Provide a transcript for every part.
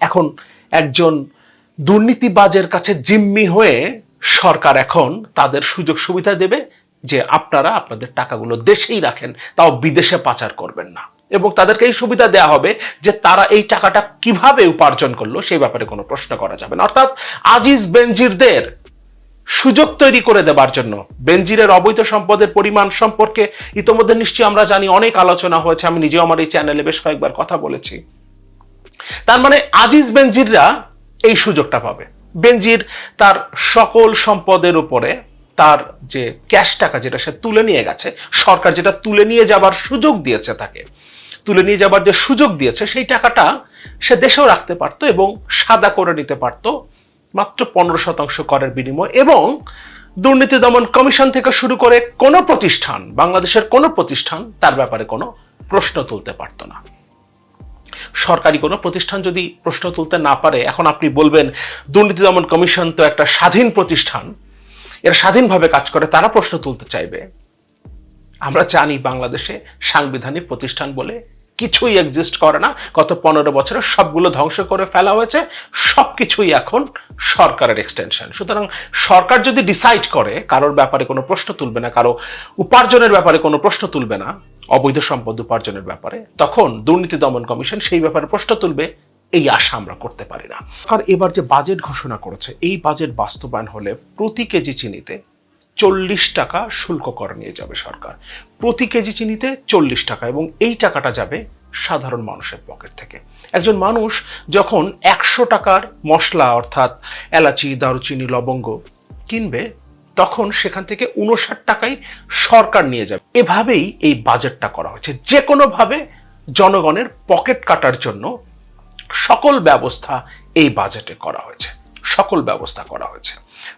এখন একজন দুর্নীতিবাজের কাছে জিম্মি হয়ে সরকার এখন তাদের সুযোগ সুবিধা দেবে যে আপনারা আপনাদের টাকাগুলো দেশেই রাখেন, তাও বিদেশে পাচার করবেন না। এবং তাদেরকে এই সুবিধা দেওয়া হবে যে তারা এই টাকাটা কীভাবে উপার্জন করল সেই ব্যাপারে কোনো প্রশ্ন করা যাবে না। অর্থাৎ আজিজ বেনজিরদের সুযোগ তৈরি করে দেবার জন্য, বেনজিরের অবৈধ সম্পদের পরিমাণ সম্পর্কে ইতোমধ্যে নিশ্চয়ই আমরা জানি, অনেক আলোচনা হয়েছে। আমি নিজেও আমার এই চ্যানেলে বেশ কয়েকবার কথা বলেছি। তার মানে আজিজ বেনজিররা এই সুযোগটা পাবে। বেনজির তার সকল সম্পদের উপরে তার যে ক্যাশ টাকা যেটা সে তুলে নিয়ে গেছে, সরকার যেটা তুলে নিয়ে যাবার সুযোগ দিয়েছে তাকে, তুলে নিয়ে যাবার যে সুযোগ দিয়েছে, সেই টাকাটা সে দেশেও রাখতে পারতো এবং সাদা করে নিতে পারতো, মাত্র পনেরো শতাংশ করের বিনিময় এবং দুর্নীতি দমন কমিশন থেকে শুরু করে কোনো প্রতিষ্ঠান, বাংলাদেশের কোনো প্রতিষ্ঠান তার ব্যাপারে কোনো প্রশ্ন তুলতে পারতো না। সরকারি কোনো প্রতিষ্ঠান যদি প্রশ্ন তুলতে না পারে, এখন আপনি বলবেন, দুর্নীতি দমন কমিশন তো একটা স্বাধীন প্রতিষ্ঠান, এরা স্বাধীনভাবে কাজ করে, তারা প্রশ্ন তুলতে চাইবে। আমরা জানি বাংলাদেশে সাংবিধানিক প্রতিষ্ঠান বলে কিছুই এক্সিস্ট করে না। গত পনেরো বছরে সবগুলো ধ্বংস করে ফেলা হয়েছে। সব কিছুই এখন সরকারের এক্সটেনশন সুতরাং সরকার যদি ডিসাইড করে, কারোর ব্যাপারে কোনো প্রশ্ন তুলবে না, কারও উপার্জনের ব্যাপারে কোনো প্রশ্ন তুলবে না, অবৈধ সম্পদ উপার্জনের ব্যাপারে, তখন দুর্নীতি দমন কমিশন সেই ব্যাপারে প্রশ্ন তুলবে, এই আশা আমরা করতে পারি না। আর এবার যে বাজেট ঘোষণা করেছে, এই বাজেট বাস্তবায়ন হলে প্রতি কেজি চিনিতে চল্লিশ টাকা শুল্ক কর নিয়ে যাবে সরকার। প্রতি কেজি চিনিতে চল্লিশ টাকা এবং এই টাকাটা যাবে সাধারণ মানুষের পকেট থেকে। একজন মানুষ যখন একশো টাকার মশলা অর্থাৎ এলাচি, দারুচিনি, লবঙ্গ কিনবে, তখন সেখান থেকে উনষাট টাকাই সরকার নিয়ে যাবে। এভাবেই এই বাজেটটা করা হয়েছে যে কোনোভাবে জনগণের পকেট কাটার জন্য সকল ব্যবস্থা এই বাজেটে করা হয়েছে। সকল ব্যবস্থা করা হয়েছে।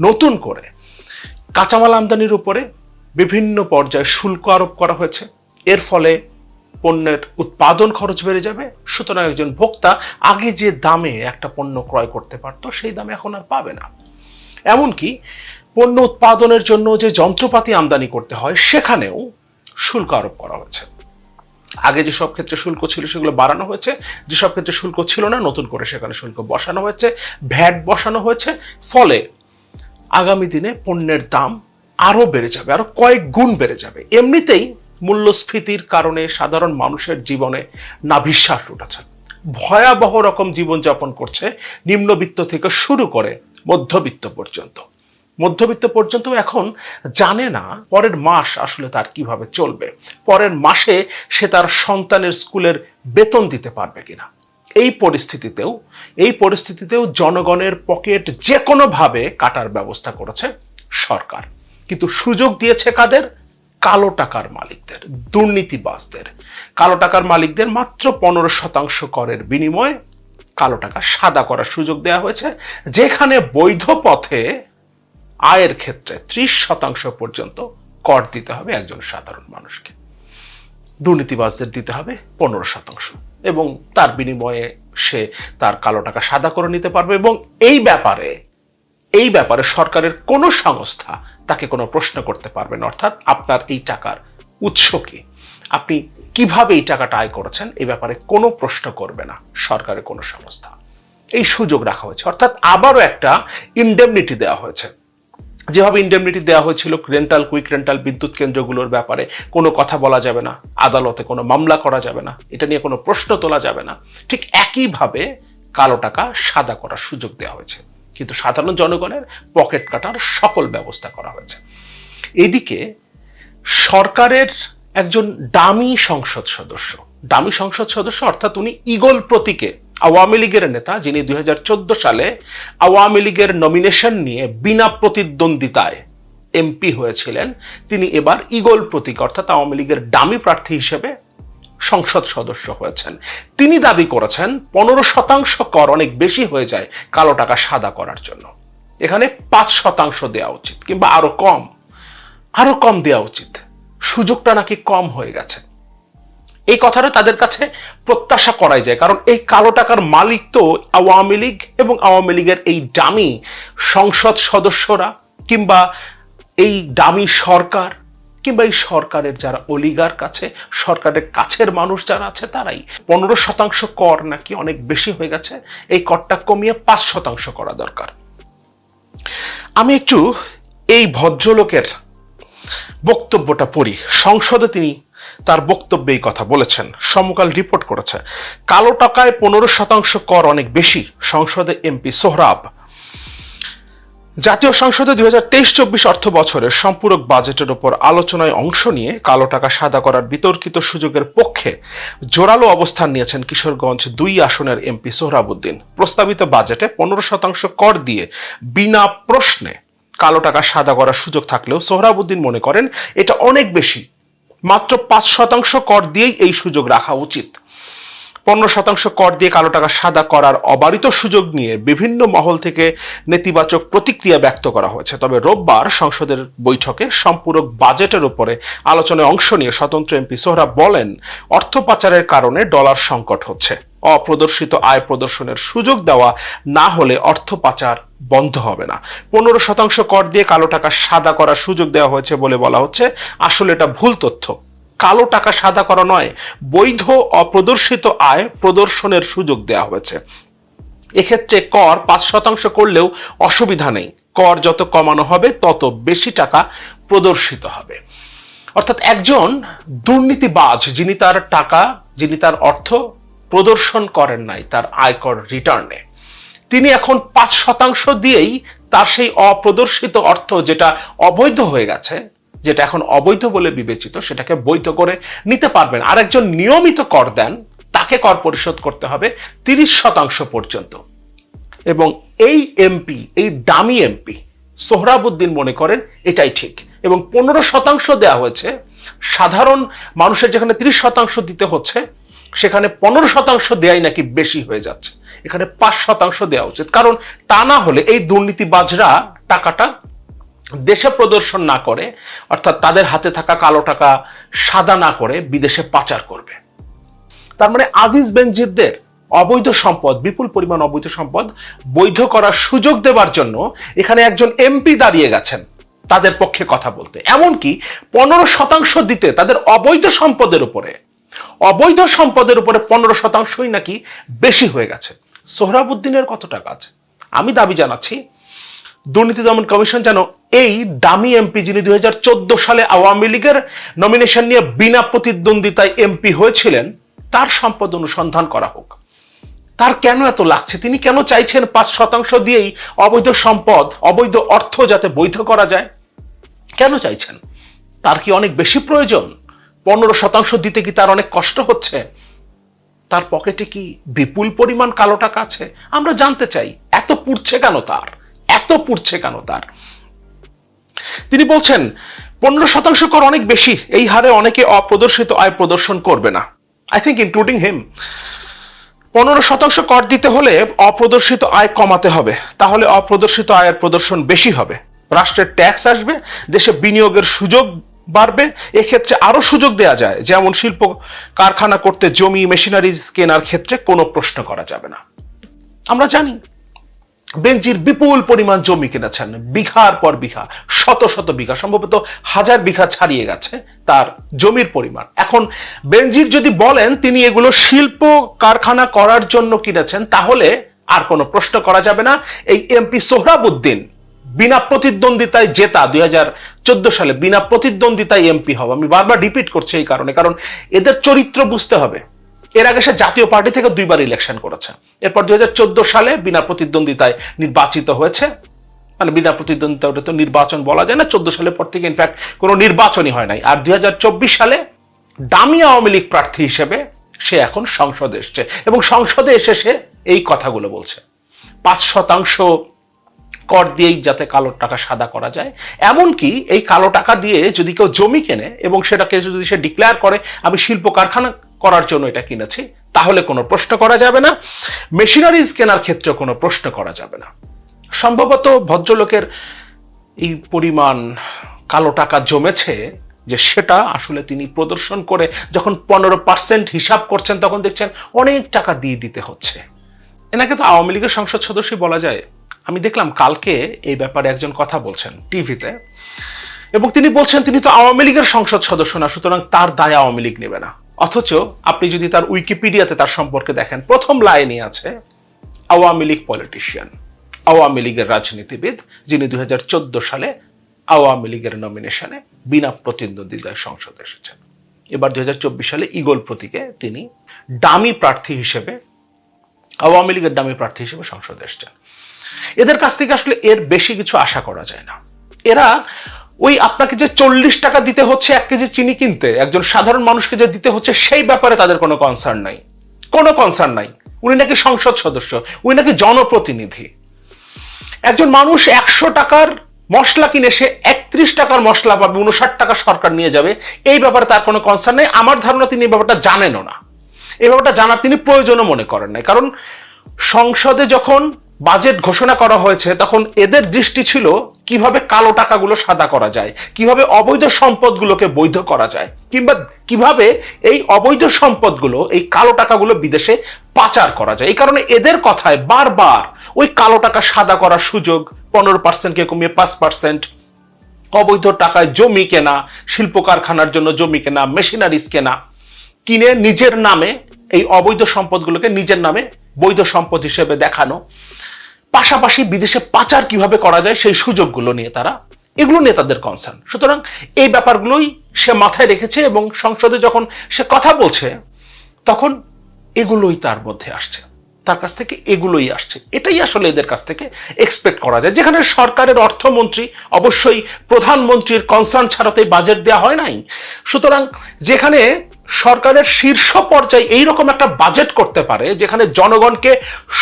নতুন করে কাঁচামাল আমদানির উপরে বিভিন্ন পর্যায়ে শুল্ক আরোপ করা হয়েছে। এর ফলে পণ্যের উৎপাদন খরচ বেড়ে যাবে। সুতরাং একজন ভোক্তা আগে যে দামে একটা পণ্য ক্রয় করতে পারতো, সেই দামে এখন আর পাবে না। এমনকি পণ্য উৎপাদনের জন্য যে যন্ত্রপাতি আমদানি করতে হয়, সেখানেও শুল্ক আরোপ করা হয়েছে আগে যেসব ক্ষেত্রে শুল্ক ছিল, সেগুলো বাড়ানো হয়েছে। যেসব ক্ষেত্রে শুল্ক ছিল না, নতুন করে সেখানে শুল্ক বসানো হয়েছে। ভ্যাট বসানো হয়েছে। ফলে আগামী দিনে পণ্যের দাম আরও বেড়ে যাবে, আরও কয়েক গুণ বেড়ে যাবে। এমনিতেই মূল্যস্ফীতির কারণে সাধারণ মানুষের জীবনে নাভিশ্বাস উঠেছে। ভয়াবহ রকম জীবনযাপন করছে নিম্নবিত্ত থেকে শুরু করে মধ্যবিত্ত পর্যন্ত। মধ্যবিত্ত পর্যন্ত এখন জানে না পরের মাস আসলে তার কীভাবে চলবে, পরের মাসে সে তার সন্তানের স্কুলের বেতন দিতে পারবে কিনা। এই পরিস্থিতিতেও এই পরিস্থিতিতেও জনগণের পকেট যে কোনোভাবে কাটার ব্যবস্থা করেছে সরকার। কিন্তু সুযোগ দিয়েছে কাদের? কালো টাকার মালিকদের, দুর্নীতিবাজদের। কালো টাকার মালিকদের মাত্র পনেরো শতাংশ করের বিনিময়ে কালো টাকা সাদা করার সুযোগ দেওয়া হয়েছে, যেখানে বৈধ পথে আয়ের ক্ষেত্রে ত্রিশ শতাংশ পর্যন্ত কর দিতে হবে একজন সাধারণ মানুষকে। দুর্নীতিবাজদের দিতে হবে পনেরো শতাংশ। এবং তার বিনিময়ে সে তার কালো টাকা সাদা করে নিতে পারবে এবং এই ব্যাপারে এই ব্যাপারে সরকারের কোনো সংস্থা তাকে কোনো প্রশ্ন করতে পারবে না। অর্থাৎ আপনার এই টাকার উৎস কি? আপনি কীভাবে এই টাকাটা আয় করেছেন? এই ব্যাপারে কোনো প্রশ্ন করবে না সরকারের কোনো সংস্থা। এই সুযোগ রাখা হয়েছে। অর্থাৎ আবারও একটা ইন্ডেমনিটি দেওয়া হয়েছে। যেভাবে ইন্ডেমনিটি দেওয়া হয়েছিল রেন্টাল কুইক রেন্টাল বিদ্যুৎ কেন্দ্রগুলোর ব্যাপারে, কোনো কথা বলা যাবে না। আদালতে কোনো মামলা করা যাবে না। এটা নিয়ে কোনো প্রশ্ন তোলা যাবে না। ঠিক একইভাবে কালো টাকা সাদা করার সুযোগ দেওয়া হয়েছে। কিন্তু সাধারণ জনগণের পকেট কাটার সকল ব্যবস্থা করা হয়েছে। এদিকে সরকারের একজন দামি সংসদ সদস্য, দামি সংসদ সদস্য অর্থাৎ উনি ইগল প্রতীকে আওয়ামী লীগের নেতা যিনি দুই হাজার চোদ্দ সালে আওয়ামী লীগের নমিনেশন নিয়ে বিনা প্রতিদ্বন্দ্বিতায় এমপি হয়েছিলেন, তিনি এবার ইগল প্রতীক, অর্থাৎ আওয়ামী লীগের দামি প্রার্থী হিসেবে সংসদ সদস্য হয়েছেন। তিনি দাবি করেছেন, পনেরো শতাংশ কর অনেক বেশি হয়ে যায় কালো টাকা সাদা করার জন্য। এখানে পাঁচ শতাংশ দেওয়া উচিত কিংবা আরও কম আরও কম দেওয়া উচিত। সুযোগটা নাকি কম হয়ে গেছে। এই কথাটা তাদের কাছে প্রত্যাশা করাই যায়। কারণ এই কালো টাকার মালিক তো আওয়ামী লীগ এবং আওয়ামী লীগের এই দামি সংসদ সদস্যরা কিংবা এই দামি সরকার কিংবা এই সরকারের যারা অলিগার কাছে, সরকারের কাছের মানুষ যারা আছে তারাই পনেরো শতাংশ কর নাকি অনেক বেশি হয়ে গেছে, এই করটা কমিয়ে পাঁচ শতাংশ করা দরকার। আমি একটু এই ভদ্রলোকের বক্তব্যটা পড়ি। সংসদে তিনি তার বক্তব্যে এই কথা বলেছেন। সমকাল রিপোর্ট করেছে, কালো টাকায় পনেরো শতাংশ কর অনেক বেশি, সংসদে এমপি সোহরাব। জাতীয় সংসদে দুই হাজার তেইশ চব্বিশ অর্থ বছরের সম্পূরক বাজেটের উপর আলোচনায় অংশ নিয়ে কালো টাকা সাদা করার বিতর্কিত সুযোগের পক্ষে জোরালো অবস্থান নিয়েছেন কিশোরগঞ্জ দুই আসনের এমপি সোহরাবুদ্দিন প্রস্তাবিত বাজেটে পনেরো শতাংশ কর দিয়ে বিনা প্রশ্নে কালো টাকা সাদা করার সুযোগ থাকলেও সোহরাবুদ্দিন মনে করেন এটা অনেক বেশি মাত্র পাঁচ শতাংশ কর দিয়েই এই সুযোগ রাখা উচিত। পনেরো শতাংশ কর দিয়ে কালো টাকা সাদা করার অবারিত সুযোগ নিয়ে বিভিন্ন মহল থেকে নেতিবাচক প্রতিক্রিয়া ব্যক্ত করা হয়েছে। তবে রোববার সংসদের বৈঠকে সম্পূরক বাজেটের উপরে আলোচনায় অংশ নিয়ে স্বতন্ত্র এমপি সোহরা বলেন, অর্থ পাচারের কারণে ডলার সংকট হচ্ছে। অপ্রদর্শিত আয় প্রদর্শনের সুযোগ দেওয়া না হলে অর্থ পাচার বন্ধ হবে না। পনেরো শতাংশ কর দিয়ে কালো টাকা সাদা করার সুযোগ দেওয়া হয়েছে বলে বলা হচ্ছে। আসলে এটা ভুল তথ্য। কালো টাকা সাদা করা নয়, বৈধ অপ্রদর্শিত আয় প্রদর্শনের সুযোগ দেওয়া হয়েছে। এক্ষেত্রে কর পাঁচ শতাংশ করলেও অসুবিধা নেই। কর যত কমানো হবে, তত বেশি টাকা প্রদর্শিত হবে। অর্থাৎ একজন দুর্নীতিবাজ, যিনি তার টাকা, যিনি তার অর্থ প্রদর্শন করেন নাই, তার আয়কর রিটার্নে, তিনি এখন পাঁচ শতাংশ দিয়েই তার সেই অপ্রদর্শিত অর্থ, যেটা অবৈধ হয়ে গেছে যেটা এখন অবৈধ বলে বিবেচিত, সেটাকে বৈধ করে নিতে পারবেন। আর একজন নিয়মিত কর দেন, তাকে কর পরিশোধ করতে হবে তিরিশ শতাংশ পর্যন্ত। এবং এই এমপি, এই দামি এমপি সোহরাবুদ্দিন মনে করেন এটাই ঠিক। এবং পনেরো শতাংশ দেওয়া হয়েছে। সাধারণ মানুষের যেখানে তিরিশ শতাংশ দিতে হচ্ছে, সেখানে পনেরো শতাংশ দেয়াই নাকি বেশি হয়ে যাচ্ছে। এখানে পাঁচ শতাংশ দেওয়া উচিত। কারণ তা না হলে এই দুর্নীতিবাজরা টাকাটা দেশে প্রদর্শন না করে, অর্থাৎ তাদের হাতে থাকা কালো টাকা সাদা না করে বিদেশে পাচার করবে। তার মানে আজিজ বেনজিরদের অবৈধ সম্পদ, বিপুল পরিমাণ অবৈধ সম্পদ বৈধ করার সুযোগ দেবার জন্য এখানে একজন এমপি দাঁড়িয়ে গেছেন তাদের পক্ষে কথা বলতে। এমনকি পনেরো শতাংশ দিতে তাদের অবৈধ সম্পদের উপরে, অবৈধ সম্পদের উপরে পনেরো শতাংশই নাকি বেশি হয়ে গেছে। সোহরাবুদ্দিনের কত টাকা আছে? আমি দাবি জানাচ্ছি দুর্নীতি দমন কমিশন যেন এই দামি এমপি যিনি দুই হাজার চোদ্দ সালে আওয়ামী লীগের নমিনেশন নিয়ে বিনা প্রতিদ্বন্দ্বিতায় এমপি হয়েছিলেন, তার সম্পদ অনুসন্ধান করা হোক। তার কেন এত লাগছে? তিনি কেন চাইছেন পাঁচ শতাংশ দিয়েই অবৈধ সম্পদ, অবৈধ অর্থ যাতে বৈধ করা যায়? কেন চাইছেন? তার কি অনেক বেশি প্রয়োজন? পনেরো শতাংশ দিতে কি তার অনেক কষ্ট হচ্ছে? তার পকেটে কি বিপুল পরিমাণ কালো টাকা আছে? আমরা জানতে চাই, এত পুড়ছে কেন তার? পুড়ছে কেন তার? তিনি বলছেন, পনেরো শতাংশ কর অনেক বেশি, এই হারে অনেকে অপ্রদর্শিত আয় প্রদর্শন করবে না। আই থিঙ্ক ইনক্লুডিং হিম পনেরো শতাংশ কর দিতে হলে অপ্রদর্শিত আয় কমাতে হবে, তাহলে অপ্রদর্শিত আয়ের প্রদর্শন বেশি হবে। রাষ্ট্রের ট্যাক্স আসবে, দেশে বিনিয়োগের সুযোগ বাড়বে, এক্ষেত্রে আরও সুযোগ দেওয়া যায়। যেমন শিল্প কারখানা করতে জমি মেশিনারিজ কেনার ক্ষেত্রে কোনো প্রশ্ন করা যাবে না। আমরা জানি বেঞ্জির বিপুল পরিমাণ জমি কিনেছেন, বিঘার পর বিঘা, শত শত বিঘা, সম্ভবত হাজার বিঘা ছাড়িয়ে গেছে তার জমির পরিমাণ। এখন বেঞ্জির যদি বলেন তিনি এগুলো শিল্প কারখানা করার জন্য কিনেছেন, তাহলে আর কোনো প্রশ্ন করা যাবে না। এই এমপি সোহরাবুদ্দিন বিনা প্রতিদ্বন্দ্বিতায় জেতা, দুই হাজার চোদ্দ সালে বিনা প্রতিদ্বন্দ্বিতায় এমপি হওয়া। আমি বারবার রিপিট করছি এই কারণে, কারণ এদের চরিত্র বুঝতে হবে। এর আগে সে জাতীয় পার্টি থেকে দুইবার ইলেকশন করেছে। এরপর দুই হাজার চোদ্দ সালে বিনা প্রতিদ্বন্দ্বিতায় নির্বাচিত হয়েছে। মানে বিনা প্রতিদ্বন্দ্বিতা ওটা তো নির্বাচন বলা যায় না, চোদ্দ সালের পর থেকে ইনফ্যাক্ট কোনো নির্বাচনই হয় নাই। আর দুই হাজার চব্বিশ সালে দামি আওয়ামী লীগ প্রার্থী হিসেবে সে এখন সংসদে এসছে। এবং সংসদে এসে সে এই কথাগুলো বলছে। পাঁচ শতাংশ কর দিয়েই যাতে কালো টাকা সাদা করা যায়। এমনকি এই কালো টাকা দিয়ে যদি কেউ জমি কেনে এবং সেটাকে যদি সে ডিক্লেয়ার করে, আমি শিল্প কারখানা করার জন্য এটা কিনেছি, তাহলে কোনো প্রশ্ন করা যাবে না। মেশিনারিজ কেনার ক্ষেত্রে কোনো প্রশ্ন করা যাবে না। সম্ভবত ভদ্রলোকের এই পরিমাণ কালো টাকা জমেছে যে সেটা আসলে তিনি প্রদর্শন করে যখন পনেরো পার্সেন্ট হিসাব করছেন, তখন দেখছেন অনেক টাকা দিয়ে দিতে হচ্ছে। এনাকে তো আওয়ামী লীগের সংসদ সদস্য বলা যায়। আমি দেখলাম কালকে এই ব্যাপারে একজন কথা বলছেন টিভিতে এবং তিনি বলছেন, তিনি তো আওয়ামী লীগের সংসদ সদস্য না, সুতরাং তার দায় আওয়ামী লীগ নেবে না। অথচ আপনি যদি তার উইকিপিডিয়াতে তার সম্পর্কে দেখেন, প্রথম লাইনে আছে, আওয়ামী লীগ পলিটিশিয়ান, আওয়ামী লীগের রাজনীতিবিদ, যিনি দুই হাজার চোদ্দ সালে আওয়ামী লীগের নমিনেশনে বিনা প্রতিদ্বন্দ্বিতায় সংসদে এসেছেন। এবার দুই হাজার চব্বিশ সালে ইগল প্রতীকে তিনি ডামি প্রার্থী হিসেবে, আওয়ামী লীগের ডামি প্রার্থী হিসেবে সংসদে এসেছেন। এদের কাছ থেকে আসলে এর বেশি কিছু আশা করা যায় না। এরা ওই আপনাকে যে চল্লিশ টাকা দিতে হচ্ছে এক কেজি চিনি কিনতে, একজন সাধারণ মানুষকে যে দিতে হচ্ছে সেই ব্যাপারে তাদের কোনো কনসার্ন নাই। কোনো কনসার্ন নাই। উনি নাকি সংসদ সদস্য, উনি নাকি জনপ্রতিনিধি। একজন মানুষ একশো টাকার মশলা কিনে সে একত্রিশ টাকার মশলা পাবে, উনষাট টাকা সরকার নিয়ে যাবে, এই ব্যাপারে তার কোনো কনসার্ন নেই। আমার ধারণা তিনি এই ব্যাপারটা জানেনও না। এই ব্যাপারটা জানার তিনি প্রয়োজনও মনে করেন নাই। কারণ সংসদে যখন বাজেট ঘোষণা করা হয়েছে, তখন এদের দৃষ্টি ছিল কীভাবে কালো টাকাগুলো সাদা করা যায়, কীভাবে অবৈধ সম্পদগুলোকে বৈধ করা যায়, কিংবা কীভাবে এই অবৈধ সম্পদগুলো, এই কালো টাকাগুলো বিদেশে পাচার করা যায়। এই কারণে এদের কথায় বারবার ওই কালো টাকা সাদা করার সুযোগ, পনেরো পার্সেন্টকে কমিয়ে পাঁচ পার্সেন্ট অবৈধ টাকায় জমি কেনা, শিল্প কারখানার জন্য জমি কেনা মেশিনারিজ কেনা, কিনে নিজের নামে এই অবৈধ সম্পদগুলোকে নিজের নামে বৈধ সম্পদ হিসেবে দেখানো পাশাপাশি বিদেশে পাচার কীভাবে করা যায় সেই সুযোগগুলো নিয়ে তারা, এগুলো নিয়ে তাদের কনসার্ন সুতরাং এই ব্যাপারগুলোই সে মাথায় রেখেছে এবং সংসদে যখন সে কথা বলছে, তখন এগুলোই তার মধ্যে আসছে। তার কাছ থেকে এগুলোই আসছে। এটাই আসলে এদের কাছ থেকে এক্সপেক্ট করা যায়। যেখানে সরকারের অর্থমন্ত্রী অবশ্যই প্রধানমন্ত্রীর কনসার্ন ছাড়াতে বাজেট দেওয়া হয় নাই। সুতরাং যেখানে সরকারের শীর্ষ পর্যায়ে এইরকম একটা বাজেট করতে পারে, যেখানে জনগণকে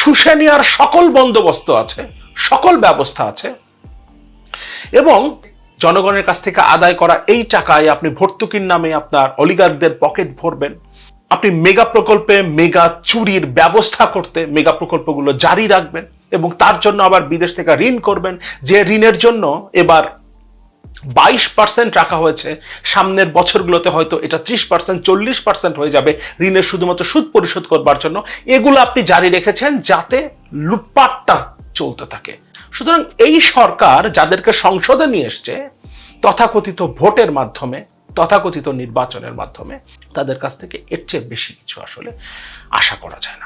শুষে নেওয়ার সকল বন্দোবস্ত আছে, সকল ব্যবস্থা আছে, এবং জনগণের কাছ থেকে আদায় করা এই টাকায় আপনি ভর্তুকির নামে আপনার অলিগারদের পকেট ভরবেন। আপনি মেগা প্রকল্পে মেগা চুরির ব্যবস্থা করতে মেগা প্রকল্পগুলো জারি রাখবেন, এবং তার জন্য আবার বিদেশ থেকে ঋণ করবেন। যে ঋণের জন্য এবার বাইশ পার্সেন্ট রাখা হয়েছে। সামনের বছরগুলোতে হয়তো এটা ত্রিশ পার্সেন্ট চল্লিশ পার্সেন্ট হয়ে যাবে ঋণের শুধুমাত্র সুদ পরিশোধ করবার জন্য। এগুলো আপনি জারি রেখেছেন যাতে লুটপাটটা চলতে থাকে। সুতরাং এই সরকার যাদেরকে সংসদে নিয়ে এসছে, তথাকথিত ভোটের মাধ্যমে, তথাকথিত নির্বাচনের মাধ্যমে, তাদের কাছ থেকে এর চেয়ে বেশি কিছু আসলে আশা করা যায় না।